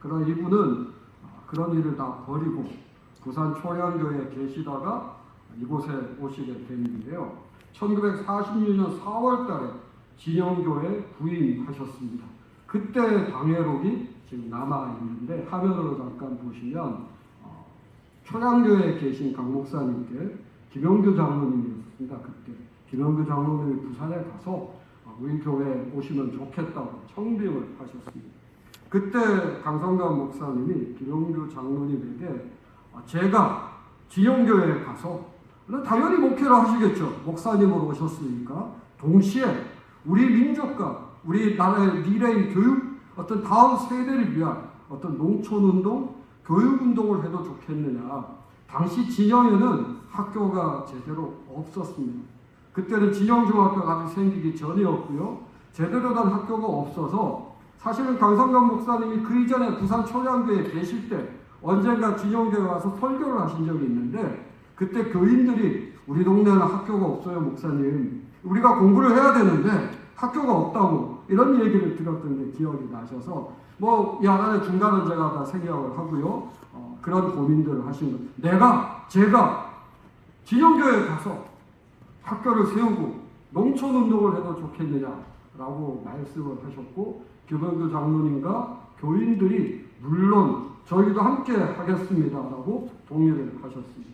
그러나 이분은 그런 일을 다 버리고 부산 초량교에 계시다가 이곳에 오시게 된 일이에요. 1946년 4월 달에 진영교에 부임하셨습니다. 그때 방해록이 지금 남아 있는데 화면으로 잠깐 보시면 어, 초량교에 계신 강 목사님께 김영규 장로님이었습니다. 그때 김영규 장로님이 부산에 가서 어, 우리 교회에 오시면 좋겠다고 청빙을 하셨습니다. 그때 강성관 목사님이 김영규 장로님에게 어, 제가 진영교회에 가서 당연히 목회를 하시겠죠. 목사님으로 오셨으니까 동시에 우리 민족과 우리 나라의 미래인 교육 어떤 다음 세대를 위한 어떤 농촌 운동, 교육 운동을 해도 좋겠느냐. 당시 진영에는 학교가 제대로 없었습니다. 그때는 진영중학교가 아직 생기기 전이었고요. 제대로 된 학교가 없어서 사실은 강성관 목사님이 그 이전에 부산 초량교에 계실 때 언젠가 진영교회 와서 설교를 하신 적이 있는데 그때 교인들이 우리 동네는 학교가 없어요 목사님. 우리가 공부를 해야 되는데 학교가 없다고. 이런 얘기를 들었던 게 기억이 나셔서 뭐 야간에 중간은 제가 다 생각을 하고요. 어, 그런 고민들을 하신 거. 내가 제가 진영교회에 가서 학교를 세우고 농촌 운동을 해도 좋겠느냐 라고 말씀을 하셨고 교병교 장로님과 교인들이 물론 저희도 함께 하겠습니다라고 동의를 하셨습니다.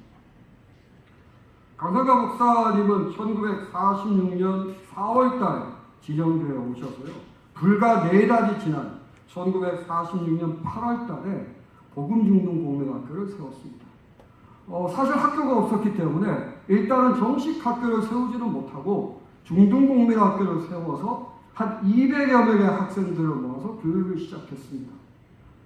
강성가 목사님은 1946년 4월달 진영교에 오셔서요. 불과 네 달이 지난 1946년 8월달에 복음중등공명학교를 세웠습니다. 어, 사실 학교가 없었기 때문에 일단은 정식 학교를 세우지는 못하고 중등공명학교를 세워서 한 200여 명의 학생들을 모아서 교육을 시작했습니다.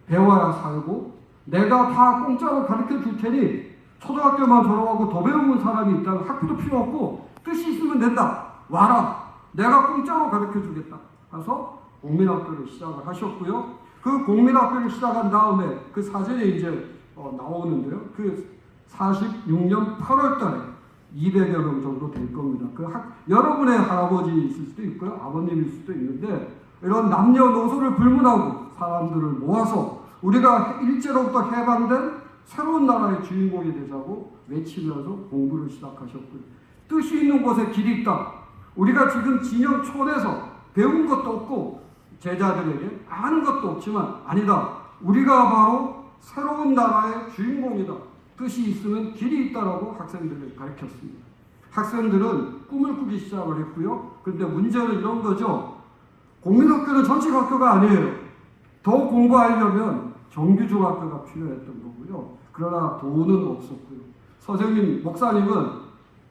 배워야 살고 내가 다 공짜로 가르쳐 줄 테니 초등학교만 졸업하고 더 배우는 사람이 있다면 학교도 필요 없고 뜻이 있으면 된다. 와라. 내가 공짜로 가르쳐 주겠다. 그래서 공민학교를 시작을 하셨고요. 그 공민학교를 시작한 다음에 그 사진이 이제 어, 나오는데요. 그 46년 8월 달에 200여 명 정도 될 겁니다. 그 학, 여러분의 할아버지 있을 수도 있고요. 아버님일 수도 있는데 이런 남녀노소를 불문하고 사람들을 모아서 우리가 일제로부터 해방된 새로운 나라의 주인공이 되자고 외치면서 공부를 시작하셨고요. 뜻이 있는 곳에 길이 있다. 우리가 지금 진영 촌에서 배운 것도 없고 제자들에게 아는 것도 없지만 아니다. 우리가 바로 새로운 나라의 주인공이다. 뜻이 있으면 길이 있다라고 학생들을 가르쳤습니다. 학생들은 꿈을 꾸기 시작을 했고요. 근데 문제는 이런 거죠. 공민학교는 전식 학교가 아니에요. 더 공부하려면 정규중학교가 필요했던 거고요. 그러나 돈은 없었고요. 선생님, 목사님은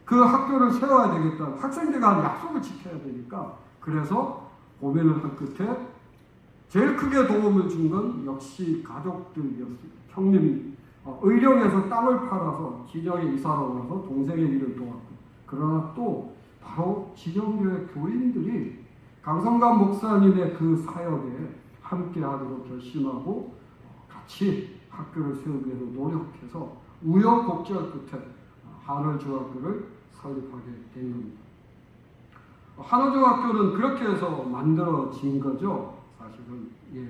그 학교를 세워야 되겠다. 학생들과 약속을 지켜야 되니까. 그래서 고민을 한 끝에 제일 크게 도움을 준 건 역시 가족들이었습니다. 형님, 어, 의령에서 땅을 팔아서 진영에 이사를 와서 동생의 일을 도왔고. 그러나 또 바로 진영교회 교인들이 강성관 목사님의 그 사역에 함께 하도록 결심하고 같이 학교를 세우기 위해서 노력해서 우여곡절 끝에 한월중학교를 설립하게 된 겁니다. 한월중학교는 그렇게 해서 만들어진 거죠. 사실은 예.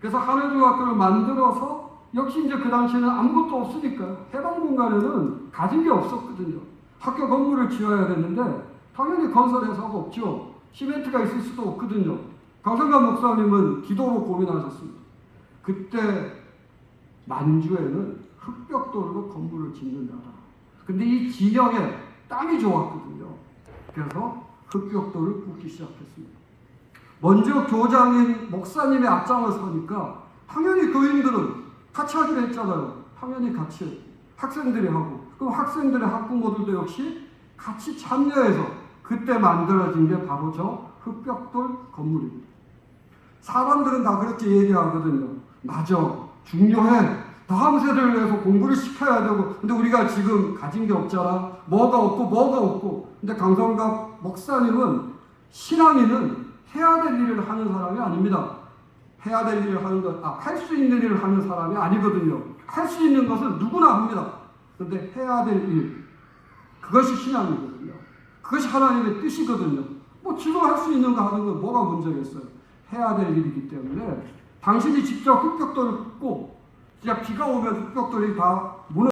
그래서 한월중학교를 만들어서 역시 이제 그 당시에는 아무것도 없으니까 해방 공간에는 가진 게 없었거든요. 학교 건물을 지어야 되는데 당연히 건설 회사가 없죠. 시멘트가 있을 수도 없거든요. 강성관 목사님은 기도로 고민하셨습니다. 그때 만주에는 흑벽돌로 건물을 짓는다라. 근데 이 진영에 땅이 좋았거든요. 그래서 흑벽돌을 붓기 시작했습니다. 먼저 교장인 목사님의 앞장을 서니까 당연히 교인들은 같이 하기로 했잖아요. 당연히 같이 학생들이 하고 그럼 학생들의 학부모들도 역시 같이 참여해서 그때 만들어진 게 바로 저 흑벽돌 건물입니다. 사람들은 다 그렇게 얘기하거든요. 맞아. 중요해. 다음 세대를 위해서 공부를 시켜야 되고. 근데 우리가 지금 가진 게 없잖아. 뭐가 없고 뭐가 없고. 근데 강성갑 목사님은 신앙인은 해야 될 일을 하는 사람이 아닙니다. 해야 될 일을 하는 것, 아, 할 수 있는 일을 하는 사람이 아니거든요. 할 수 있는 것은 누구나 합니다. 근데 해야 될 일, 그것이 신앙이거든요. 그것이 하나님의 뜻이거든요. 뭐 지금 할 수 있는 거 하는 건 뭐가 문제겠어요. 해야 될 일이기 때문에 당신이 직접 흑벽돌을 굽고 진짜 비가 오면 흑벽돌이 다 무너